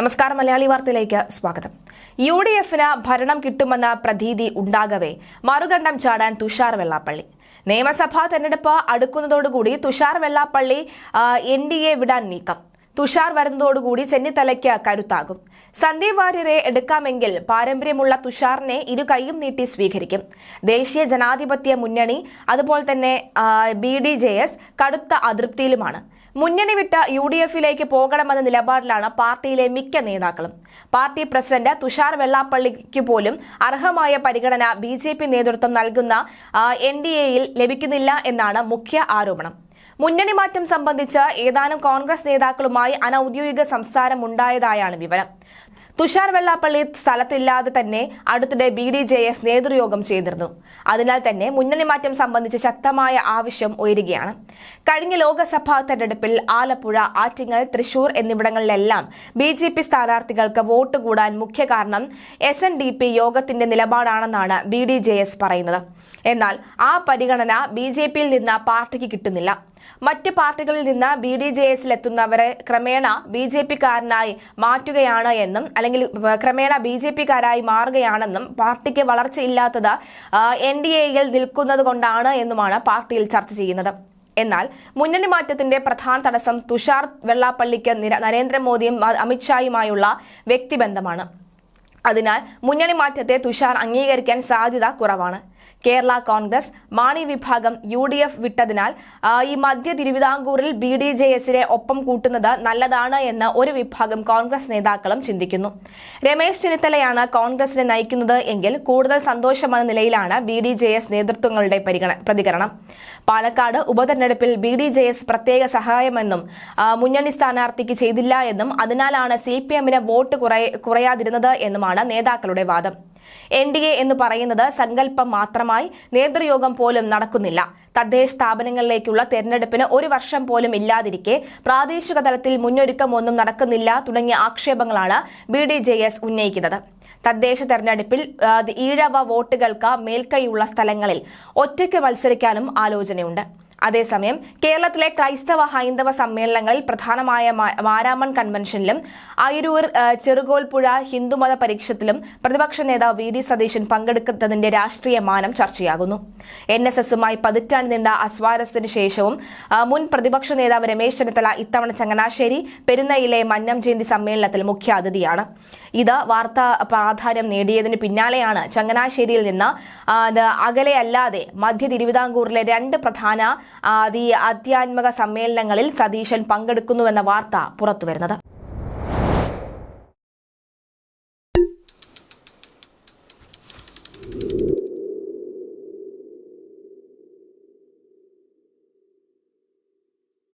നമസ്കാരം മലയാളി വാർത്തയിലേക്ക് സ്വാഗതം. യു ഡി എഫിന് ഭരണം കിട്ടുമെന്ന പ്രതീതി ഉണ്ടാകവേ മറുകണ്ഠം ചാടാൻ തുഷാർ വെള്ളാപ്പള്ളി. നിയമസഭാ തെരഞ്ഞെടുപ്പ് അടുക്കുന്നതോടുകൂടി Tushar Vellappally N D A വിടാൻ നീക്കം. തുഷാർ വരുന്നതോടുകൂടി ചെന്നിത്തലയ്ക്ക് കരുത്താകും. സന്ദീപ് വാര്യരെ എടുക്കാമെങ്കിൽ പാരമ്പര്യമുള്ള തുഷാറിനെ ഇരു കൈയും നീട്ടി സ്വീകരിക്കും. ദേശീയ ജനാധിപത്യ മുന്നണി അതുപോലെ തന്നെ ബി ഡി ജെ എസ് കടുത്ത അതൃപ്തിയിലുമാണ്. മുന്നണി വിട്ട് യു ഡി എഫിലേക്ക് പോകണമെന്ന നിലപാടിലാണ് പാർട്ടിയിലെ മിക്ക നേതാക്കളും. പാർട്ടി പ്രസിഡന്റ് തുഷാർ വെള്ളാപ്പള്ളിക്ക് പോലും അർഹമായ പരിഗണന ബി ജെ പി നേതൃത്വം നൽകുന്ന എൻ ഡി എയിൽ ലഭിക്കുന്നില്ല എന്നാണ് മുഖ്യ ആരോപണം. മുന്നണി മാറ്റം സംബന്ധിച്ച് ഏതാനും കോൺഗ്രസ് നേതാക്കളുമായി അനൌദ്യോഗിക സംസാരമുണ്ടായതായാണ് വിവരം. തുഷാർ വെള്ളാപ്പള്ളി സ്ഥലത്തില്ലാതെ തന്നെ അടുത്തിടെ ബി ഡി ജെ എസ് നേതൃയോഗം ചെയ്തിരുന്നു. അതിനാൽ തന്നെ മുന്നണി മാറ്റം സംബന്ധിച്ച് ശക്തമായ ആവശ്യം ഉയരുകയാണ്. കഴിഞ്ഞ ലോക്സഭാ തെരഞ്ഞെടുപ്പിൽ ആലപ്പുഴ ആറ്റിങ്ങൽ തൃശൂർ എന്നിവിടങ്ങളിലെല്ലാം ബി ജെ പി സ്ഥാനാർത്ഥികൾക്ക് വോട്ട് കൂടാൻ മുഖ്യ കാരണം എസ് എൻ ഡി പി യോഗത്തിന്റെ നിലപാടാണെന്നാണ് ബി ഡി ജെ എസ് പറയുന്നത്. എന്നാൽ ആ പരിഗണന ബി ജെ പിയിൽ നിന്ന് പാർട്ടിക്ക് കിട്ടുന്നില്ല. മറ്റ് പാർട്ടികളിൽ നിന്ന് ബി ഡി ജെ എസിൽ എത്തുന്നവരെ ക്രമേണ ബി ജെ പിക്കാരനായി മാറ്റുകയാണ് എന്നും അല്ലെങ്കിൽ ക്രമേണ ബി ജെ പിക്കാരായി മാറുകയാണെന്നും പാർട്ടിക്ക് വളർച്ചയില്ലാത്തത് എൻ ഡി എയിൽ നിൽക്കുന്നത് കൊണ്ടാണ് എന്നുമാണ് പാർട്ടിയിൽ ചർച്ച ചെയ്യുന്നത്. എന്നാൽ മുന്നണി മാറ്റത്തിന്റെ പ്രധാന തടസ്സം തുഷാർ വെള്ളാപ്പള്ളിക്ക് നരേന്ദ്രമോദിയും അമിത്ഷായുമായുള്ള വ്യക്തിബന്ധമാണ്. അതിനാൽ മുന്നണി മാറ്റത്തെ തുഷാർ അംഗീകരിക്കാൻ സാധ്യത കുറവാണ്. കേരള കോൺഗ്രസ് മാണി വിഭാഗം യു ഡി എഫ് വിട്ടതിനാൽ ഈ മധ്യ തിരുവിതാംകൂറിൽ ബി ഡി ജെ എസിനെ ഒപ്പം കൂട്ടുന്നത് നല്ലതാണ് എന്ന് ഒരു വിഭാഗം കോൺഗ്രസ് നേതാക്കളും ചിന്തിക്കുന്നു. രമേശ് ചെന്നിത്തലയാണ് കോൺഗ്രസിനെ നയിക്കുന്നത് എങ്കിൽ കൂടുതൽ സന്തോഷമെന്ന നിലയിലാണ് ബി ഡി ജെ എസ് നേതൃത്വങ്ങളുടെ പ്രതികരണം. പാലക്കാട് ഉപതെരഞ്ഞെടുപ്പിൽ ബി ഡി ജെ എസ് പ്രത്യേക സഹായമെന്നും മുന്നണി സ്ഥാനാർത്ഥിക്ക് ചെയ്തില്ല എന്നും അതിനാലാണ് സി പി എമ്മിന് വോട്ട് കുറയാതിരുന്നത് എന്നുമാണ് നേതാക്കളുടെ വാദം. എൻ ഡി എ എന്ന് പറയുന്നത് സങ്കല്പം മാത്രമായി നേതൃയോഗം പോലും നടക്കുന്നില്ല. തദ്ദേശ സ്ഥാപനങ്ങളിലേക്കുള്ള തെരഞ്ഞെടുപ്പിന് ഒരു വർഷം പോലും ഇല്ലാതിരിക്കെ പ്രാദേശിക തലത്തിൽ മുന്നൊരുക്കമൊന്നും നടക്കുന്നില്ല തുടങ്ങിയ ആക്ഷേപങ്ങളാണ് ബി ഡി ജെ എസ് ഉന്നയിക്കുന്നത്. തദ്ദേശ തെരഞ്ഞെടുപ്പിൽ ഈഴവ വോട്ടുകൾക്ക് മേൽക്കൈയുള്ള സ്ഥലങ്ങളിൽ ഒറ്റയ്ക്ക് മത്സരിക്കാനും ആലോചനയുണ്ട്. അതേസമയം കേരളത്തിലെ ക്രൈസ്തവ ഹൈന്ദവ സമ്മേളനങ്ങളിൽ പ്രധാനമായ മാരാമൺ കൺവെൻഷനിലും അയിരൂർ ചെറുകോൽപ്പുഴ ഹിന്ദുമത പരീക്ഷത്തിലും പ്രതിപക്ഷ നേതാവ് വി ഡി സതീശൻ പങ്കെടുക്കുന്നതിന്റെ രാഷ്ട്രീയ മാനം ചർച്ചയാകുന്നു. എൻ എസ് എസുമായി പതിറ്റാണ്ട് നീണ്ട അസ്വാരസ്യത്തിന് ശേഷവും മുൻ പ്രതിപക്ഷ നേതാവ് രമേശ് ചെന്നിത്തല ഇത്തവണ ചങ്ങനാശ്ശേരി പെരുന്നയിലെ മന്നം ജയന്തി സമ്മേളനത്തിൽ മുഖ്യാതിഥിയാണ് ഇത് വാർത്താ പ്രാധാന്യം നേടിയതിന് പിന്നാലെയാണ് ചങ്ങനാശ്ശേരിയിൽ നിന്ന് അകലെയല്ലാതെ മധ്യ തിരുവിതാംകൂറിലെ രണ്ട് പ്രധാന ആദ്യാത്മക സമ്മേളനങ്ങളിൽ സതീശൻ പങ്കെടുക്കുന്നുവെന്ന വാർത്ത പുറത്തുവരുന്നത്.